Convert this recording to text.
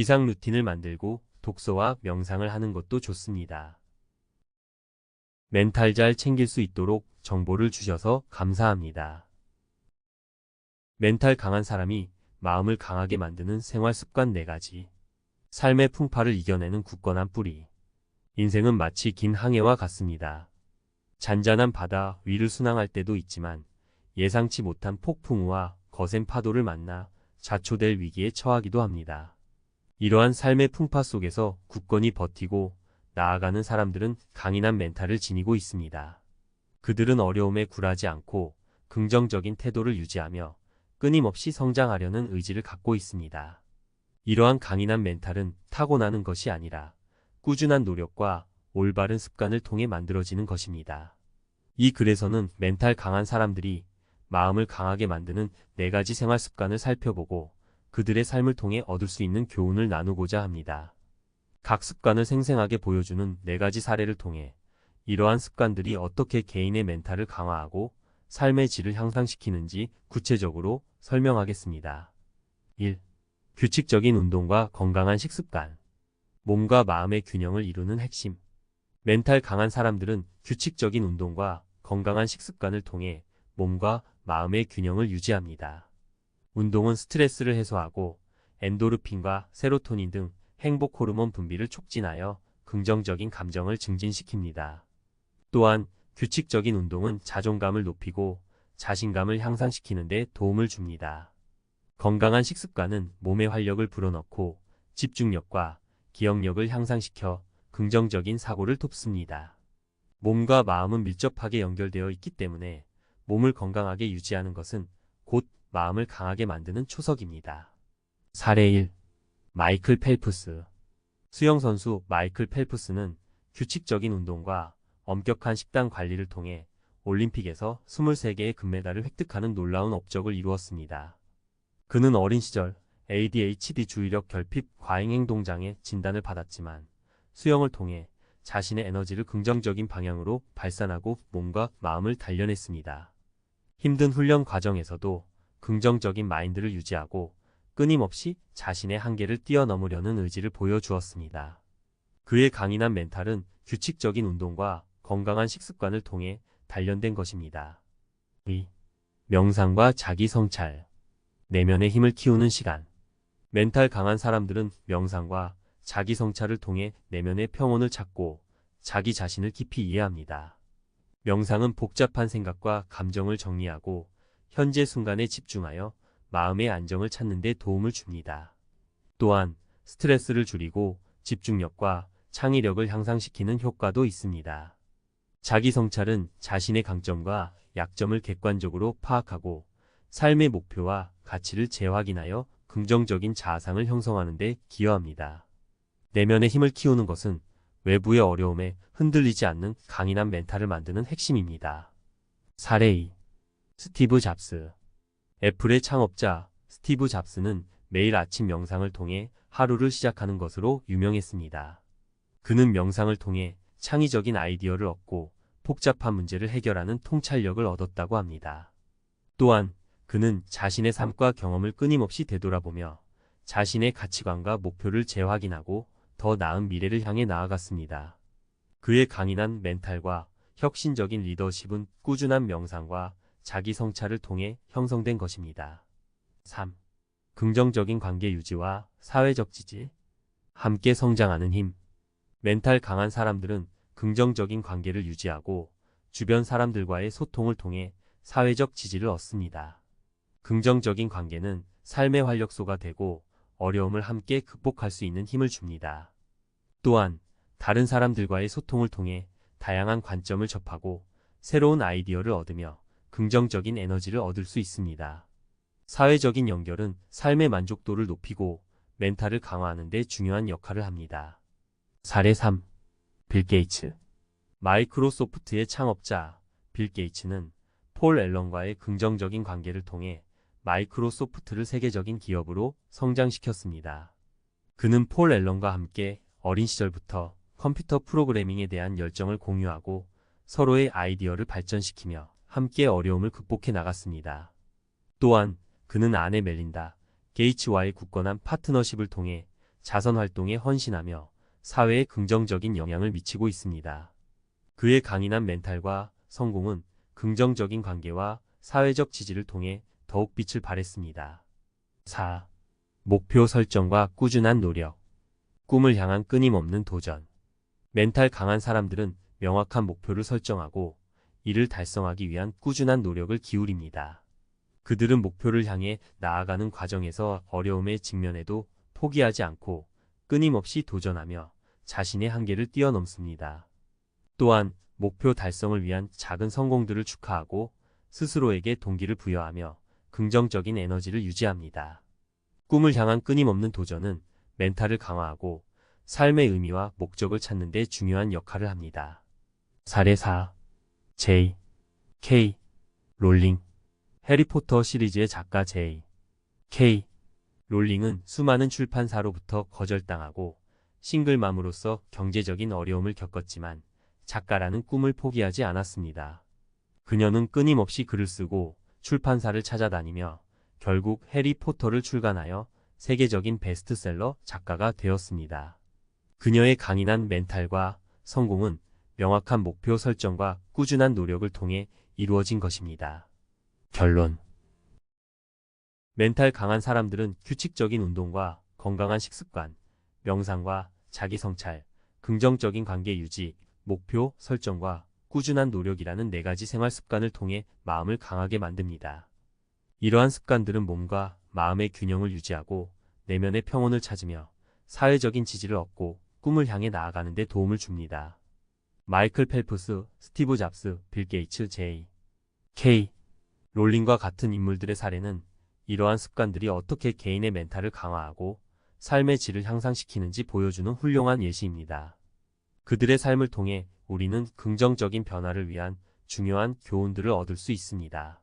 기상 루틴을 만들고 독서와 명상을 하는 것도 좋습니다. 멘탈 잘 챙길 수 있도록 정보를 주셔서 감사합니다. 멘탈 강한 사람이 마음을 강하게 만드는 생활 습관 4가지. 삶의 풍파를 이겨내는 굳건한 뿌리. 인생은 마치 긴 항해와 같습니다. 잔잔한 바다 위를 순항할 때도 있지만 예상치 못한 폭풍우와 거센 파도를 만나 자초될 위기에 처하기도 합니다. 이러한 삶의 풍파 속에서 굳건히 버티고 나아가는 사람들은 강인한 멘탈을 지니고 있습니다. 그들은 어려움에 굴하지 않고 긍정적인 태도를 유지하며 끊임없이 성장하려는 의지를 갖고 있습니다. 이러한 강인한 멘탈은 타고나는 것이 아니라 꾸준한 노력과 올바른 습관을 통해 만들어지는 것입니다. 이 글에서는 멘탈 강한 사람들이 마음을 강하게 만드는 네 가지 생활 습관을 살펴보고 그들의 삶을 통해 얻을 수 있는 교훈을 나누고자 합니다. 각 습관을 생생하게 보여주는 네 가지 사례를 통해 이러한 습관들이 어떻게 개인의 멘탈을 강화하고 삶의 질을 향상시키는지 구체적으로 설명하겠습니다. 1. 규칙적인 운동과 건강한 식습관. 몸과 마음의 균형을 이루는 핵심. 멘탈 강한 사람들은 규칙적인 운동과 건강한 식습관을 통해 몸과 마음의 균형을 유지합니다. 운동은 스트레스를 해소하고 엔도르핀과 세로토닌 등 행복 호르몬 분비를 촉진하여 긍정적인 감정을 증진시킵니다. 또한 규칙적인 운동은 자존감을 높이고 자신감을 향상시키는 데 도움을 줍니다. 건강한 식습관은 몸의 활력을 불어넣고 집중력과 기억력을 향상시켜 긍정적인 사고를 돕습니다. 몸과 마음은 밀접하게 연결되어 있기 때문에 몸을 건강하게 유지하는 것은 곧 마음을 강하게 만드는 초석입니다. 사례 1. 마이클 펠프스 수영선수 마이클 펠프스는 규칙적인 운동과 엄격한 식단 관리를 통해 올림픽에서 23개의 금메달을 획득하는 놀라운 업적을 이루었습니다. 그는 어린 시절 ADHD 주의력 결핍 과잉 행동 장애 진단을 받았지만 수영을 통해 자신의 에너지를 긍정적인 방향으로 발산하고 몸과 마음을 단련했습니다. 힘든 훈련 과정에서도 긍정적인 마인드를 유지하고 끊임없이 자신의 한계를 뛰어넘으려는 의지를 보여주었습니다. 그의 강인한 멘탈은 규칙적인 운동과 건강한 식습관을 통해 단련된 것입니다. 2. 명상과 자기 성찰. 내면의 힘을 키우는 시간. 멘탈 강한 사람들은 명상과 자기 성찰을 통해 내면의 평온을 찾고 자기 자신을 깊이 이해합니다. 명상은 복잡한 생각과 감정을 정리하고 현재 순간에 집중하여 마음의 안정을 찾는 데 도움을 줍니다. 또한 스트레스를 줄이고 집중력과 창의력을 향상시키는 효과도 있습니다. 자기 성찰은 자신의 강점과 약점을 객관적으로 파악하고 삶의 목표와 가치를 재확인하여 긍정적인 자아상을 형성하는 데 기여합니다. 내면의 힘을 키우는 것은 외부의 어려움에 흔들리지 않는 강인한 멘탈을 만드는 핵심입니다. 사례 2. 스티브 잡스 애플의 창업자 스티브 잡스는 매일 아침 명상을 통해 하루를 시작하는 것으로 유명했습니다. 그는 명상을 통해 창의적인 아이디어를 얻고 복잡한 문제를 해결하는 통찰력을 얻었다고 합니다. 또한 그는 자신의 삶과 경험을 끊임없이 되돌아보며 자신의 가치관과 목표를 재확인하고 더 나은 미래를 향해 나아갔습니다. 그의 강인한 멘탈과 혁신적인 리더십은 꾸준한 명상과 자기 성찰을 통해 형성된 것입니다. 3. 긍정적인 관계 유지와 사회적 지지. 함께 성장하는 힘. 멘탈 강한 사람들은 긍정적인 관계를 유지하고 주변 사람들과의 소통을 통해 사회적 지지를 얻습니다. 긍정적인 관계는 삶의 활력소가 되고 어려움을 함께 극복할 수 있는 힘을 줍니다. 또한 다른 사람들과의 소통을 통해 다양한 관점을 접하고 새로운 아이디어를 얻으며 긍정적인 에너지를 얻을 수 있습니다. 사회적인 연결은 삶의 만족도를 높이고 멘탈을 강화하는 데 중요한 역할을 합니다. 사례 3. 빌 게이츠 마이크로소프트의 창업자 빌 게이츠는 폴 앨런과의 긍정적인 관계를 통해 마이크로소프트를 세계적인 기업으로 성장시켰습니다. 그는 폴 앨런과 함께 어린 시절부터 컴퓨터 프로그래밍에 대한 열정을 공유하고 서로의 아이디어를 발전시키며 함께 어려움을 극복해 나갔습니다. 또한 그는 아내 멜린다 게이츠와의 굳건한 파트너십을 통해 자선 활동에 헌신하며 사회에 긍정적인 영향을 미치고 있습니다. 그의 강인한 멘탈과 성공은 긍정적인 관계와 사회적 지지를 통해 더욱 빛을 발했습니다. 4. 목표 설정과 꾸준한 노력. 꿈을 향한 끊임없는 도전. 멘탈 강한 사람들은 명확한 목표를 설정하고 이를 달성하기 위한 꾸준한 노력을 기울입니다. 그들은 목표를 향해 나아가는 과정에서 어려움에 직면해도 포기하지 않고 끊임없이 도전하며 자신의 한계를 뛰어넘습니다. 또한 목표 달성을 위한 작은 성공들을 축하하고 스스로에게 동기를 부여하며 긍정적인 에너지를 유지합니다. 꿈을 향한 끊임없는 도전은 멘탈을 강화하고 삶의 의미와 목적을 찾는 데 중요한 역할을 합니다. 사례 4. J. K. 롤링 해리포터 시리즈의 작가 J. K. 롤링은 수많은 출판사로부터 거절당하고 싱글맘으로서 경제적인 어려움을 겪었지만 작가라는 꿈을 포기하지 않았습니다. 그녀는 끊임없이 글을 쓰고 출판사를 찾아다니며 결국 해리포터를 출간하여 세계적인 베스트셀러 작가가 되었습니다. 그녀의 강인한 멘탈과 성공은 명확한 목표 설정과 꾸준한 노력을 통해 이루어진 것입니다. 결론 멘탈 강한 사람들은 규칙적인 운동과 건강한 식습관, 명상과 자기 성찰, 긍정적인 관계 유지, 목표 설정과 꾸준한 노력이라는 네 가지 생활 습관을 통해 마음을 강하게 만듭니다. 이러한 습관들은 몸과 마음의 균형을 유지하고 내면의 평온을 찾으며 사회적인 지지를 얻고 꿈을 향해 나아가는 데 도움을 줍니다. 마이클 펠프스, 스티브 잡스, 빌 게이츠, 제이, K. 롤링과 같은 인물들의 사례는 이러한 습관들이 어떻게 개인의 멘탈을 강화하고 삶의 질을 향상시키는지 보여주는 훌륭한 예시입니다. 그들의 삶을 통해 우리는 긍정적인 변화를 위한 중요한 교훈들을 얻을 수 있습니다.